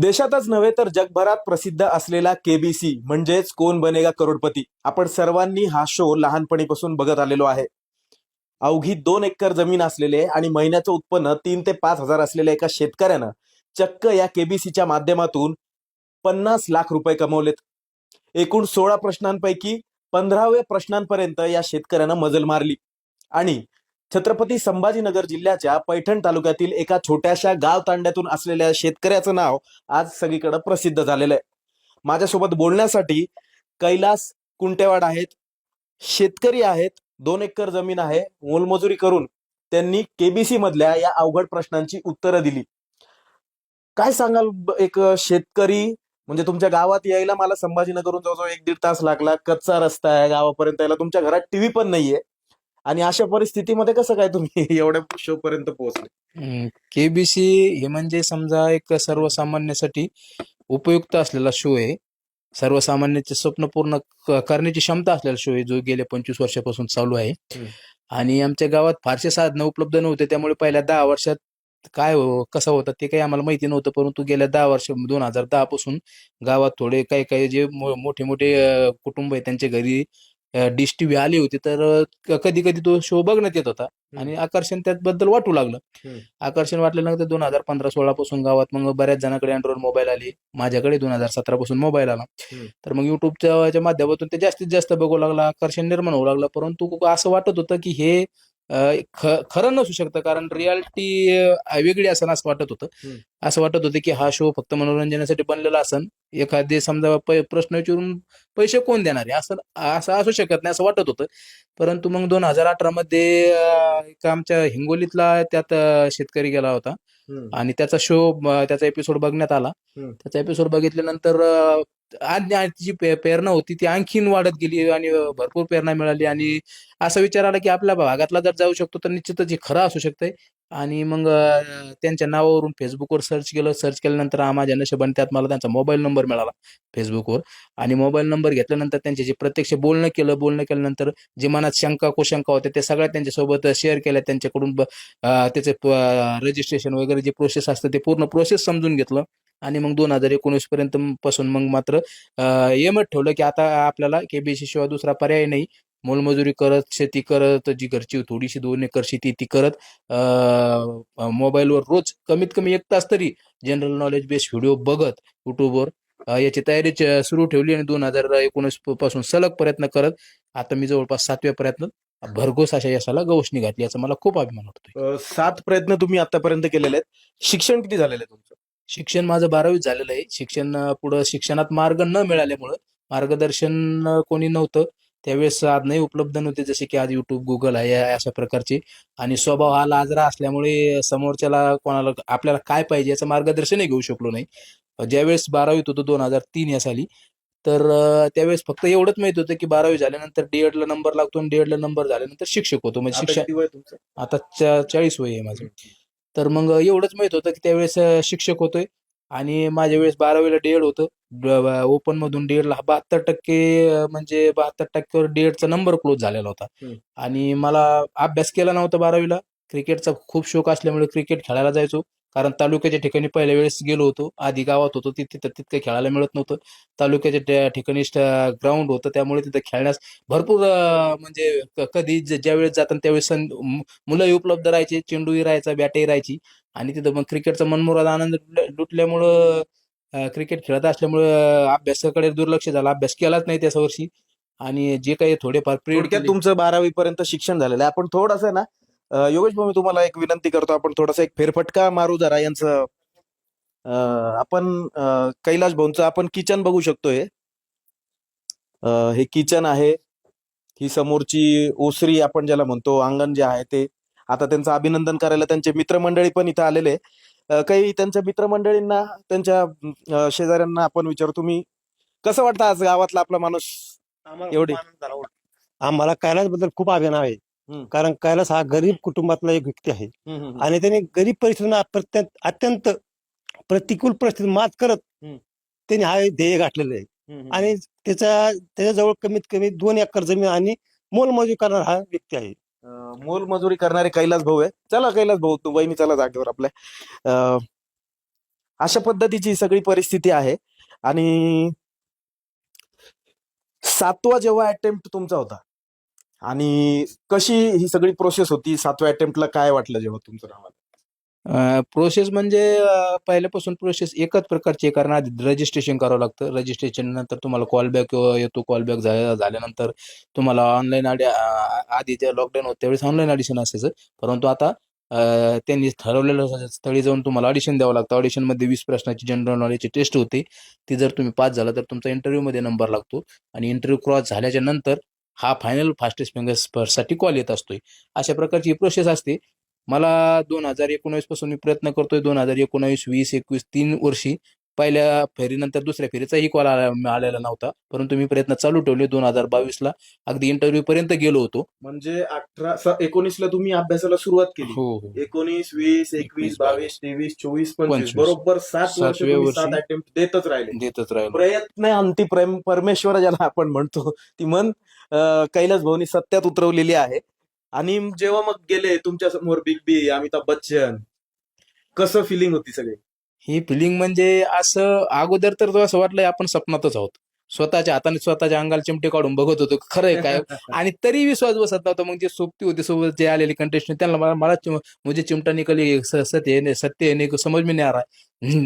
देशातच नव्हे तर जगभरात प्रसिद्ध असलेला केबीसी म्हणजेच कोण बनेगा करोडपती? आपण सर्वांनी हा शो लहानपणीपासून बघत आलेलो आहे. अवघी दोन एकर जमीन असलेले आणि महिन्याचं उत्पन्न तीन ते पाच हजार असलेल्या एका शेतकऱ्यानं चक्क या केबीसीच्या माध्यमातून पन्नास लाख रुपये कमवलेत. एकूण सोळा प्रश्नांपैकी पंधराव्या प्रश्नांपर्यंत या शेतकऱ्यानं मजल मारली. आणि छत्रपती संभाजीनगर जिल्ह्याच्या पैठण तालुक्यातील एका छोट्याशा गाव तांड्यातून असलेल्या शेतकऱ्याचं नाव आज सगळीकडे प्रसिद्ध झालेलं आहे. माझ्यासोबत बोलण्यासाठी कैलास कुंटेवाड आहेत शेतकरी आहेत दोन एकर जमीन आहे मोलमजुरी करून त्यांनी केबीसी मधल्या या अवघड प्रश्नांची उत्तरं दिली. काय सांगाल एक शेतकरी म्हणजे तुमच्या गावात यायला मला संभाजीनगरहून जवळजवळ एक दीड तास लागला कच्चा रस्ता आहे गावापर्यंत यायला तुमच्या घरात टीव्ही पण नाहीये. आणि अशा परिस्थितीमध्ये कसं काय तुम्ही एवढ्या शो पर्यंत पोहोचले केबीसी हे म्हणजे समजा एक सर्वसामान्यासाठी उपयुक्त असलेला शो आहे. सर्वसामान्याचे स्वप्न पूर्ण करण्याची क्षमता असलेला शो आहे जो गेल्या पंचवीस वर्षापासून चालू आहे. आणि आमच्या गावात फारसे साधनं उपलब्ध नव्हते त्यामुळे पहिल्या दहा वर्षात काय हो कसं होतं ते काही आम्हाला माहिती नव्हतं परंतु गेल्या दहा वर्ष दोन हजार दहा पासून गावात थोडे काही काही जे मोठे मोठे कुटुंब आहे त्यांच्या घरी डिश टीव्ही आली होती तर कधी कधी तो शो बघण्यात येत होता आणि आकर्षण त्याबद्दल वाटू लागलं. आकर्षण वाटल्यानंतर दोन हजार पंधरा सोळा पासून गावात मग बऱ्याच जणांकडे अँड्रॉइड मोबाईल आले माझ्याकडे दोन हजार सतरा पासून मोबाईल आला. तर मग युट्यूबच्या च्या माध्यमातून ते जास्तीत जास्त बघू लागला आकर्षण निर्माण होऊ लागलं परंतु असं वाटत होतं की हे ख- खरं नसू शकतं कारण रियालिटी वेगळी असं असं वाटत होतं. असं वाटत होतं की हा शो फक्त मनोरंजनासाठी बनलेला असन. एखादे समजा प्रश्न विचारून पैसे कोण देणार आहे? असं असं असू शकत नाही असं वाटत होतं. परंतु मग दोन हजार अठरा मध्ये एक आमच्या हिंगोलीतला त्यात शेतकरी गेला होता. आणि त्याचा शो त्याचा एपिसोड बघण्यात आला. त्याचा एपिसोड बघितल्यानंतर आज्ञाची जी पे- प्रेरणा होती ती आणखीन वाढत गेली आणि भरपूर प्रेरणा मिळाली. आणि असा विचार आला की आपल्या भागातला जर जाऊ शकतो तर निश्चितच हे खरं असू शकतंय. आणि मग त्यांच्या नावावरून फेसबुकवर सर्च केलं. सर्च केल्यानंतर माझ्या नशेबाने त्यात मला त्यांचा मोबाईल नंबर मिळाला फेसबुकवर आणि मोबाईल नंबर घेतल्यानंतर त्यांचे जे प्रत्यक्ष बोलणं केलं बोलणं केल्यानंतर जे मनात शंका कुशंका होत्या ते सगळ्या त्यांच्यासोबत शेअर केल्या. त्यांच्याकडून त्याचे रजिस्ट्रेशन वगैरे जे प्रोसेस असतं ते पूर्ण प्रोसेस समजून घेतलं. आणि मग दोन हजार एकोणीस पर्यंत पासून मग मात्र एमत ठेवलं की आता आपल्याला केबीसी शिवाय दुसरा पर्याय नाही. मोलमजुरी करत शेती करत जी घरची थोडीशी दोन एकर शेती ती करत मोबाईलवर रोज कमीत कमी एक तास तरी जनरल नॉलेज बेस व्हिडिओ बघत युट्यूबवर याची तयारी सुरू ठेवली आणि दोन हजार एकोणीसपासून सलग प्रयत्न करत आता मी जवळपास सातव्या प्रयत्न भरघोस अशा यशाला गवसणी घातली याचा मला खूप अभिमान वाटतोय अं, सात प्रयत्न तुम्ही आतापर्यंत केलेले आहेत. शिक्षण किती झालेलं आहे तुमचं? शिक्षण माझं बारावीत झालेलं आहे. शिक्षण पुढं शिक्षणात मार्ग न मिळाल्यामुळं मार्गदर्शन कोणी नव्हतं. त्यावेळेस साधनही उपलब्ध नव्हते जसे की आज युट्यूब गुगल आहे या- अशा प्रकारचे. आणि स्वभाव हा लाजरा असल्यामुळे समोरच्याला कोणाला आपल्याला काय पाहिजे याचं मार्गदर्शनही घेऊ शकलो नाही. ज्यावेळेस बारावीत होतो दोन हजार तीन या साली. तर त्यावेळेस फक्त एवढंच माहीत होतं की बारावी झाल्यानंतर डीएड ला नंबर लागतो आणि डीएड ला नंबर झाल्यानंतर शिक्षक होतो. म्हणजे शिक्षण आता चाळीस वय आहे माझं. तर मग एवढंच माहीत होतं की त्यावेळेस शिक्षक होतोय. आणि माझ्या वेळेस बारावीला डीएड होतं. ओपन मधून डीएड ला बहात्तर टक्के म्हणजे बहात्तर टक्क्यावर डीएडचा नंबर क्लोज झालेला होता. आणि मला अभ्यास केला नव्हता बारावीला. क्रिकेटचा खूप शौक असल्यामुळे क्रिकेट खेळायला जायचो. कारण तालुक्याच्या ठिकाणी पहिल्या वेळेस गेलो होतो. आधी गावात होतो. तिथे तितकं खेळायला मिळत नव्हतं. तालुक्याच्या ठिकाणी ग्राउंड होतं. त्यामुळे तिथं खेळण्यास भरपूर म्हणजे कधी ज- ज्यावेळेस जाताना त्यावेळेस मुलंही उपलब्ध राहायचे. चेंडूही राहायचा बॅटही राहायची. आणि तिथं मग क्रिकेटचा मनमुराद आनंद लुटल्या- लुटल्यामुळं क्रिकेट खेळत असल्यामुळं अभ्यासाकडे दुर्लक्ष झालं. अभ्यास केलाच नाही त्याच वर्षी. आणि जे काही थोडेफार थोडक्यात तुमचं बारावी पर्यंत शिक्षण झालेलं आहे. आपण थोडंसं ना योगेश भाऊ मी तुम्हाला एक विनंती करतो. आपण थोडासा एक फेरफटका मारू जरा यांचं. आपण कैलाश भाऊंचं आपण किचन बघू शकतोय. हे किचन आहे. ही समोरची ओसरी आपण ज्याला म्हणतो अंगण जे आहे ते. आता त्यांचं अभिनंदन करायला त्यांचे मित्रमंडळी पण इथं आलेले काही त्यांच्या मित्रमंडळींना त्यांच्या शेजाऱ्यांना आपण विचारू. तुम्ही कसं वाटतं आज गावातला आपला माणूस? एवढी- उलट. आम्हाला कैलासबद्दल खूप अभिमान आहे. कारण कैलास हा गरीब कुटुंबातला एक व्यक्ती आहे. आणि त्याने गरीब परिस्थितीनं अत्यंत अत्यंत प्रतिकूल परिस्थितीत मात करत. त्याने हा ध्येय गाठलेलं आहे. आणि त्याच्या त्याच्याजवळ कमीत कमी दोन एकर जमीन आणि मोलमजुरी करणारा हा व्यक्ती आहे. मोल मजुरी करणारे कैलास भाऊ आहे चला कैलास भाऊ तू वहिनी चला जागेवर आपल्या. अशा पद्धतीची सगळी परिस्थिती आहे. आणि सातवा जेव्हा अटेम्प्ट तुमचा होता आणि कशी ही सगळी प्रोसेस होती? सातव्या अटेम्प्टला काय वाटलं जेव्हा तुमचं नाव प्रोसेस म्हणजे पहिल्यापासून प्रोसेस एकच प्रकारची आहे. कारण आधी रजिस्ट्रेशन करावं लागतं. रजिस्ट्रेशन नंतर तुम्हाला कॉल बॅक येतो कॉल बॅक झाल्यानंतर तुम्हाला ऑनलाईन आधी आधी जे लॉकडाऊन होतं त्यावेळेस ऑनलाईन ऑडिशन असायचं. परंतु आता त्यांनी ठरवलेलं स्थळी जाऊन तुम्हाला ऑडिशन द्यावं लागतं. ऑडिशनमध्ये वीस प्रश्नाची जनरल नॉलेजची टेस्ट होते. ती जर तुम्ही पास झाला तर तुमचा इंटरव्ह्यूमध्ये नंबर लागतो. आणि इंटरव्ह्यू क्रॉस झाल्याच्यानंतर हा फायनल फास्टेस्ट फिंगरसाठी कॉल येत असतोय. अशा प्रकारची प्रोसेस असते. मला दोन हजार एकोणावीसपासून मी प्रयत्न करतोय दोन हजार एकोणावीस वीस एकवीस तीन वर्षी. पहिल्या फेरीनंतर दुसऱ्या फेरीचाही कॉल आलेला नव्हता. परंतु मी प्रयत्न चालू ठेवले दोन हजार बावीसला. अगदी इंटरव्ह्यू पर्यंत गेलो होतो. म्हणजे अठरा एकोणीसला तुम्ही अभ्यासाला सुरुवात केली. हो हो. एकोणीस वीस एकवीस बावीस तेवीस चोवीस पंचवीस. बरोबर सात वर्ष सात अटेम्प्ट देतच राहिले. देतच राहिलो. प्रयत्न अंती प्रेम परमेश्वर ज्याला आपण म्हणतो. ती मन कैलास भाऊनी सत्यात उतरवलेली आहे. आणि जेव्हा मग गेले तुमच्यासमोर बिग बी अमिताभ बच्चन कसं फिलिंग होती सगळी? ही फिलिंग म्हणजे असं अगोदर तर असं वाटलंय आपण स्वप्नातच आहोत. स्वतःच्या हाताने स्वतःच्या अंगाला चिमटे काढून बघत होतो खरं आहे काय? आणि तरी विश्वास बसत नव्हता मग जे सोबती होते सोबत जे आलेले कंटेस्टंट त्यांना मला मुझे चिमटा निकली सत्य सत्य नहीं, समज में नाही आ रहा.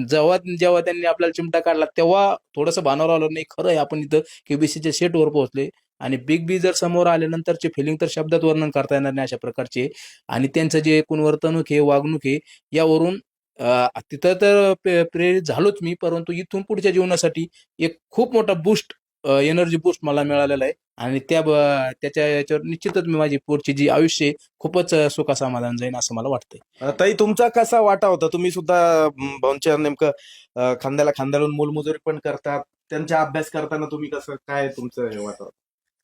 जेव्हा जेव्हा त्यांनी आपल्याला चिमटा काढला तेव्हा थोडंसं भानावर आलं नाही खरं आहे आपण इथं केबीसीच्या सेटवर पोहोचले. आणि बिग बी जर समोर आल्यानंतरचे फिलिंग तर शब्दात वर्णन करता येणार नाही अशा प्रकारचे. आणि त्यांचं जे एकूण वर्तणूक आहे वागणूक आहे यावरून तिथं तर प्रेरित झालोच मी परंतु इथून पुढच्या जीवनासाठी एक खूप मोठा बूस्ट एनर्जी बूस्ट मला मिळालेला आहे. आणि त्या त्याच्या याच्यावर निश्चितच मी माझी पुढची जी आयुष्य खूपच सुखासमाधान जाईन असं मला वाटतंय. ताई तुमचा कसा वाटा होता? तुम्ही सुद्धा भाऊंच्या नेमकं खांद्याला खांद्याला मोलमजुरी पण करतात. त्यांचा अभ्यास करताना तुम्ही कसं काय तुमचं हे वाटा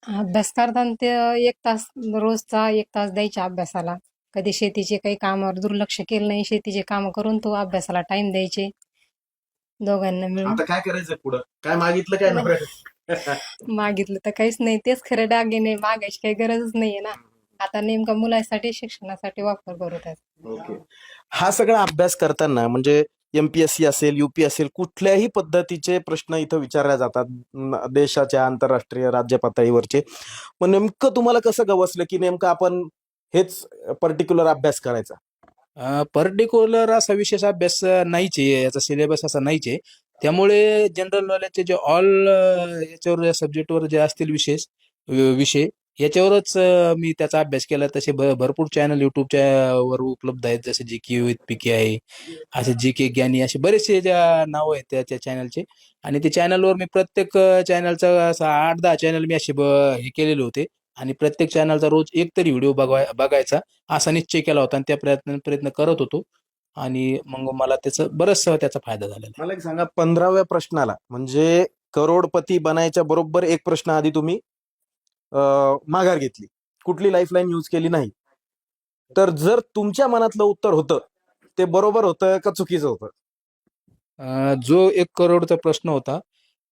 अभ्यास करताना ते एक तास रोजचा एक तास द्यायच्या अभ्यासाला. कधी शेतीचे काही कामावर दुर्लक्ष केलं नाही शेतीचे काम करून तो अभ्यासाला टाइम द्यायचे. दोघांना मिळून. आता काय करायचं पुढं? काय मागितलं काय नवऱ्याने? मागितलं तर काहीच नाही. तेच खरं दागिने मागायची काही गरजच नाहीये ना. आता नेमका मुलासाठी शिक्षणासाठी वापर करत आहेत ओके. हा सगळा अभ्यास करताना म्हणजे एमपीएससी असेल युपी असेल कुठल्याही पद्धतीचे प्रश्न इथं विचारले जातात देशाच्या आंतरराष्ट्रीय राज्य पातळीवरचे मग नेमकं तुम्हाला कसं गवसलं की नेमकं आपण हेच पर्टिक्युलर अभ्यास करायचा? पर्टिक्युलर असा विशेष अभ्यास नाहीचे नाहीच आहे याचा सिलेबस असा नाहीच. आहे त्यामुळे जनरल नॉलेजचे जे ऑल याच्यावर सब्जेक्टवर जे असतील विशेष विषय याच्यावरच मी त्याचा अभ्यास केला. तसे भरपूर चॅनल युट्यूबच्या वर उपलब्ध आहेत. जसे जी के विथ पी के आहे असे जी के ज्ञानी असे बरेचसे ज्या नाव आहेत त्या चॅनलचे आणि ते चॅनलवर मी प्रत्येक चॅनलचा असा आठ दहा चॅनल मी असे हे केलेले होते. आणि प्रत्येक चॅनलचा रोज एक तरी व्हिडिओ बघाय बघायचा असा निश्चय केला होता. आणि त्या प्रयत्न प्रयत्न करत होतो. आणि मग मला त्याचा बरचसा त्याचा फायदा झालेला मला एक सांगा पंधराव्या प्रश्नाला म्हणजे करोडपती बनायच्या बरोबर एक प्रश्न आधी तुम्ही माघार घेतली. कुठली लाईफलाईन यूज केली नाही. तर जर तुमच्या मनातलं उत्तर होतं ते बरोबर होतं का चुकीचं होतं? जो एक करोडचा प्रश्न होता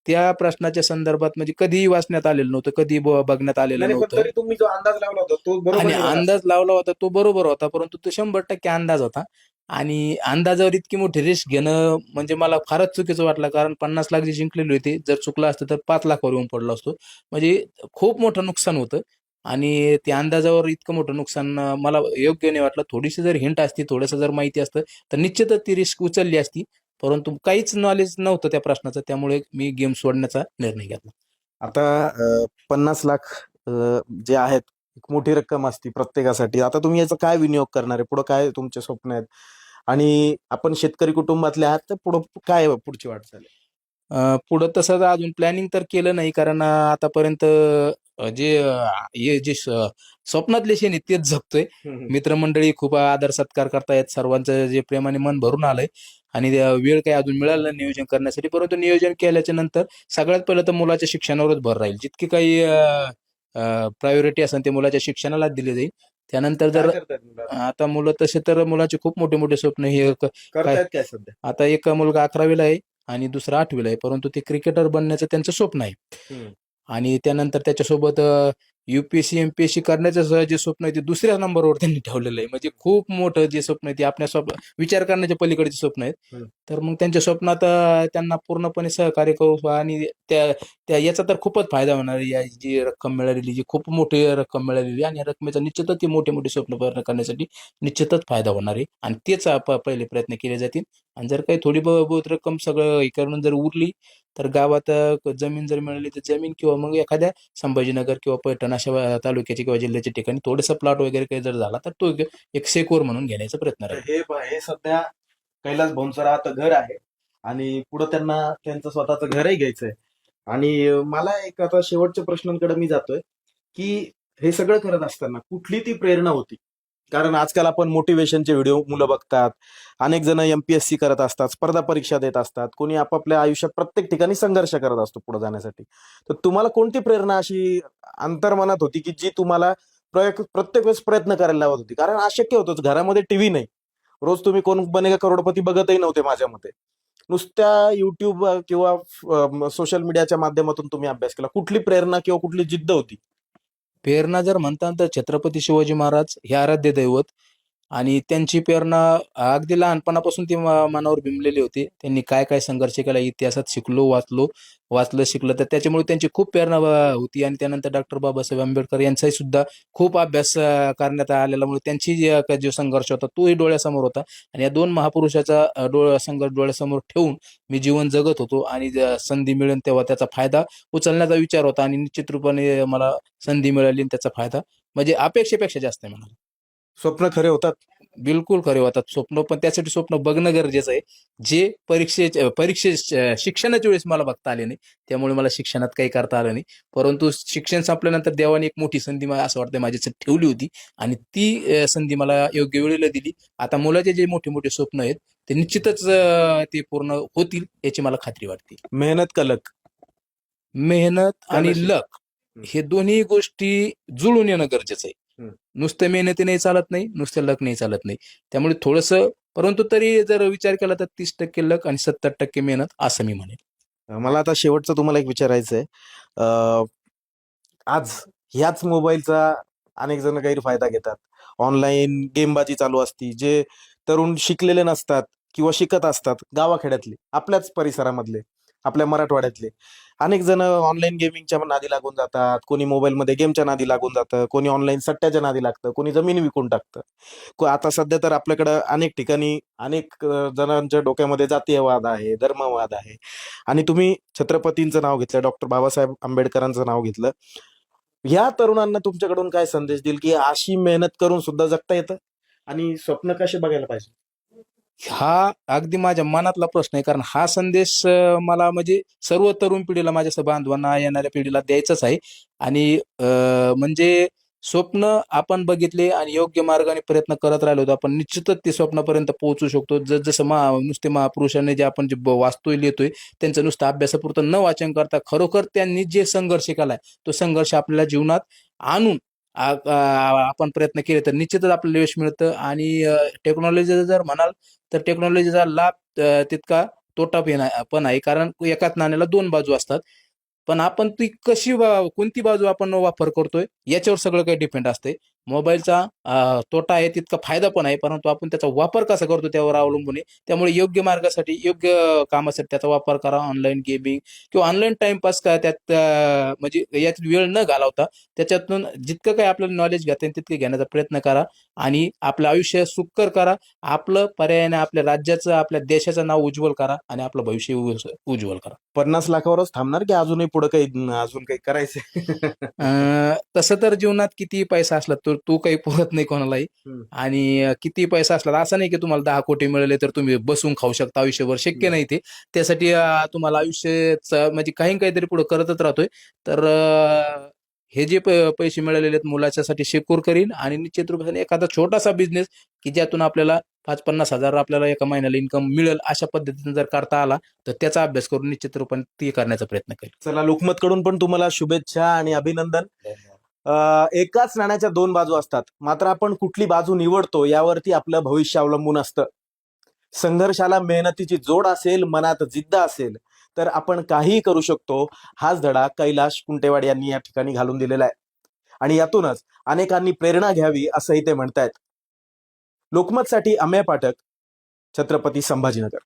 त्या प्रश्नाच्या संदर्भात म्हणजे कधीही वाचण्यात आलेलं नव्हतं कधी बघण्यात आलेलं नव्हतं. तुम्ही जो अंदाज लावला होता तो बरोबर. अंदाज लावला होता तो बरोबर होता परंतु तो शंभर टक्के अंदाज होता. आणि अंदाजावर इतकी मोठी रिस्क घेणं म्हणजे मला फारच चुकीचं वाटलं. कारण पन्नास लाख जे जिंकलेले होते जर चुकलं असतं तर पाच लाखावर येऊन पडलो असतो. म्हणजे खूप मोठं नुकसान होतं. आणि ते अंदाजावर इतकं मोठं नुकसान मला योग्य नाही वाटलं. थोडीशी जर हिंट असती थोडंसं जर माहिती असतं तर निश्चितच ती रिस्क उचलली असती. परंतु काहीच नॉलेज नव्हतं त्या प्रश्नाचं. त्यामुळे मी गेम सोडण्याचा निर्णय घेतला. आता पन्नास लाख जे आहेत मोठी रक्कम असती प्रत्येकासाठी. आता तुम्ही याचा काय विनियोग करणार आहे? पुढे काय तुमचे स्वप्न आहेत? आणि आपण शेतकरी कुटुंबातले आहात तर पुढं काय पुढची वाटचाल? पुढं तसं अजून प्लॅनिंग तर केलं नाही कारण आतापर्यंत जे हे जे स्वप्नातले शेण तेच जगतोय. मित्रमंडळी खूप आदर सत्कार करतायत सर्वांचं जे प्रेमाने मन भरून आलंय. आणि वेळ काही अजून मिळाला नाही नियोजन करण्यासाठी परंतु नियोजन केल्याच्यानंतर सगळ्यात पहिलं तर मुलाच्या शिक्षणावरच भर राहील. जितकी काही प्रायोरिटी असेल ते मुलाच्या शिक्षणाला दिली जाईल. त्यानंतर काय जर करतायत मुलं? आता मुलं तसे तर मुलाचे खूप मोठे मोठे स्वप्न हे क- करतायत काय सध्या आता एक मुलगा अकरावीला आहे आणि दुसरा आठवीला आहे परंतु ते क्रिकेटर बनण्याचं त्यांचं स्वप्न आहे हम्म. आणि त्यानंतर त्याच्यासोबत अ, युपीएससी एमपीएससी करण्याचं स- जे स्वप्न आहे ते दुसऱ्या नंबरवर त्यांनी ठेवलेलं आहे. म्हणजे खूप मोठं जे स्वप्न आहे ते आपल्या स्वप्न विचार करण्याच्या पलीकडचे स्वप्न आहेत. तर मग त्यांच्या स्वप्नात त्यांना पूर्णपणे सहकार्य करू आणि त्या त्या याचा तर खूपच फायदा होणार आहे. या जी रक्कम मिळालेली जी खूप मोठी रक्कम मिळालेली आणि या रकमेचा निश्चितच ते मोठे मोठे स्वप्न पूर्ण करण्यासाठी निश्चितच फायदा होणार आहे. आणि तेच पहिले प्रयत्न केले जातील. आणि जर काही थोडी बहुत रक्कम सगळं हे करून जर उरली तर गावात जमीन जर मिळाली तर जमीन किंवा मग एखाद्या संभाजीनगर किंवा पैठण अशा तालुक्याच्या किंवा जिल्ह्याच्या ठिकाणी थोडंसं प्लॉट वगैरे काही जर झाला तर तो एक- सेकोर म्हणून घेण्याचा प्रयत्न राहील. हे हे सध्या कैलास भाऊंचं राहतं घर आहे आणि पुढे त्यांना त्यांचं स्वतःचं घरही घ्यायचंय. आणि मला एक आता शेवटच्या प्रश्नांकडे मी जातोय की हे सगळं करत असताना कुठली ती प्रेरणा होती? कारण आजकाल आपण मोटिवेशनचे व्हिडिओ मुलं बघतात अनेक जण एमपीएससी करत असतात स्पर्धा परीक्षा देत असतात कोणी आपापल्या आयुष्यात प्रत्येक ठिकाणी संघर्ष करत असतो पुढे जाण्यासाठी. तर तुम्हाला कोणती प्रेरणा अशी अंतर्मनात होती की जी तुम्हाला प्रय- प्रत्येक वेळेस प्रयत्न करायला लावत होती? कारण अशक्य होतंच घरामध्ये टीव्ही नाही. रोज तुम्ही कोण बनेगा करोडपती बघतही नव्हते माझ्या मते. नुसत्या युट्यूब किंवा सोशल मीडियाच्या माध्यमातून तुम्ही अभ्यास केला. कुठली प्रेरणा किंवा कुठली जिद्द होती? प्रेरणा जर म्हणता तर छत्रपती शिवाजी महाराज हे आराध्य दैवत आणि त्यांची प्रेरणा अगदी लहानपणापासून ते मनावर बिंबलेली होती. त्यांनी काय काय संघर्ष केला इतिहासात शिकलो वाचलो वाचलं शिकलं. तर त्याच्यामुळे त्यांची खूप प्रेरणा होती. आणि त्यानंतर डॉक्टर बाबासाहेब आंबेडकर यांचाही सुद्धा खूप अभ्यास करण्यात आलेल्यामुळे त्यांची जो संघर्ष होता तोही डोळ्यासमोर होता. आणि या दोन महापुरुषाचा डोळ्या संघर्ष डोळ्यासमोर ठेवून मी जीवन जगत होतो. आणि संधी मिळेल तेव्हा त्याचा फायदा उचलण्याचा विचार होता. आणि निश्चित रूपाने मला संधी मिळाली आणि त्याचा फायदा म्हणजे अपेक्षेपेक्षा जास्त आहे म्हणाला स्वप्न खरे होतात. बिलकुल खरे होतात स्वप्न पण त्यासाठी स्वप्न बघणं गरजेचं आहे. जे परीक्षेच्या परीक्षे शिक्षणाच्या वेळेस मला बघता आले नाही त्यामुळे मला शिक्षणात काही करता आलं नाही. परंतु शिक्षण संपल्यानंतर देवाने एक मोठी संधी मला असं वाटतं माझ्यासाठी ठेवली होती आणि ती संधी मला योग्य वेळेला दिली. आता मुलाचे जे मोठे मोठे स्वप्न आहेत ते निश्चितच ते पूर्ण होतील याची मला खात्री वाटते. मेहनत का लक? मेहनत आणि. लक हे दोन्ही गोष्टी जुळून येणं गरजेचं आहे. नुसतं मेहनतीने चालत नाही नुसतं लक नाही चालत नाही. त्यामुळे थोडंसं परंतु तरी जर विचार केला तर तीस टक्के लक आणि सत्तर टक्के मेहनत असं मी म्हणेन. मला आता शेवटचं तुम्हाला एक विचारायचं आहे. आज ह्याच मोबाईलचा अनेक जण गैरफायदा घेतात. ऑनलाईन गेमबाजी चालू असती जे तरुण शिकलेले नसतात किंवा शिकत असतात गावाखेड्यातले आपल्याच परिसरामधले. आपल्या मराठवाड्यातले. अनेक जण ऑनलाईन गेमिंगच्या नादी लागून जातात. कोणी मोबाईलमध्ये गेमच्या नादी लागून जातं. कोणी ऑनलाईन सट्ट्याच्या नादी लागतं. कोणी जमीन विकून टाकतं. आता सध्या तर आपल्याकडं अनेक ठिकाणी अनेक जणांच्या डोक्यामध्ये जातीयवाद आहे धर्मवाद आहे. आणि तुम्ही छत्रपतींचं नाव घेतलं डॉक्टर बाबासाहेब आंबेडकरांचं नाव घेतलं. या तरुणांना तुमच्याकडून काय संदेश देईल की अशी मेहनत करून सुद्धा जगता येतं? आणि स्वप्न कसे बघायला पाहिजे? हा अगदी माझ्या मनातला प्रश्न आहे. कारण हा संदेश मला म्हणजे सर्व तरुण पिढीला माझ्या बांधवांना येणाऱ्या पिढीला द्यायचाच आहे. आणि अं, म्हणजे स्वप्न आपण बघितले आणि योग्य मार्गाने प्रयत्न करत राहिलो होतो आपण निश्चितच ते स्वप्नापर्यंत पोहोचू शकतो. जस जसं महा नुसते महापुरुषांनी जे आपण जे वाचतोय लिहितोय त्यांचं नुसतं अभ्यासापुरतं न वाचन करता खरोखर त्यांनी जे संघर्ष केलाय तो संघर्ष आपल्याला जीवनात आणून आपण प्रयत्न केले तर निश्चितच आपल्याला यश मिळतं. आणि टेक्नॉलॉजी जर म्हणाल तर टेक्नॉलॉजीचा लाभ तितका तोटा पण आहे- कारण एकाच नाण्याला दोन बाजू असतात. पण आपण ती कशी कोणती बाजू आपण वापर करतोय याच्यावर सगळं काही डिपेंड असते मोबाईलचा तोटा आहे तितका फायदा पण आहे परंतु आपण त्याचा वापर कसा करतो त्यावर अवलंबून आहे. त्यामुळे योग्य मार्गासाठी योग्य कामासाठी त्याचा वापर करा ऑनलाईन गेमिंग किंवा ऑनलाईन टाइमपास का त्यात म्हणजे यात वेळ न घालवता त्याच्यातून जितकं काही आपल्याला नॉलेज घेता येईल तितकं घेण्याचा प्रयत्न करा आणि आपलं आयुष्य सुकर करा. आपलं पर्यायाने आपल्या राज्याचं आपल्या देशाचं नाव उज्ज्वल करा आणि आपलं भविष्य उज- उज्ज्वल करा. पन्नास लाखावरच थांबणार की अजूनही पुढे काही अजून काही करायचं तसं तर जीवनात किती पैसा असला तर तो काही पुरत नाही कोणालाही. हम्म. आणि किती पैसा असला तर असं नाही की तुम्हाला दहा कोटी मिळाले तर तुम्ही बसून खाऊ शकता आयुष्यभर. शक्य हम्म. नाही ते. त्यासाठी अं, तुम्हाला आयुष्याच म्हणजे काही ना काहीतरी पुढे करतच राहतोय. तर अं, हे जे प- पैसे मिळालेले आहेत मुलाच्यासाठी शेकूर करीन आणि निश्चित रूपाने एखादा छोटासा बिझनेस की ज्यातून आपल्याला पाच पन्नास हजार आपल्याला एका महिन्याला इन्कम मिळेल अशा पद्धतीने जर करता आला तर त्याचा अभ्यास करून निश्चित रूपाने ते करण्याचा प्रयत्न करेल चला लोकमत कडून पण तुम्हाला शुभेच्छा आणि अभिनंदन. एकाच नाण्याच्या दोन बाजू असतात. मात्र आपण कुठली बाजू निवडतो यावरती आपलं भविष्य अवलंबून असतं. संघर्षाला मेहनतीची जोड असेल मनात जिद्द असेल तर आपण काहीही करू शकतो. हाच धडा कैलाश कुंटेवाड यांनी या ठिकाणी घालून दिलेला आहे. आणि यातूनच अनेकांनी प्रेरणा घ्यावी असंही ते म्हणतायत. लोकमतसाठी अमेय पाठक छत्रपती संभाजीनगर.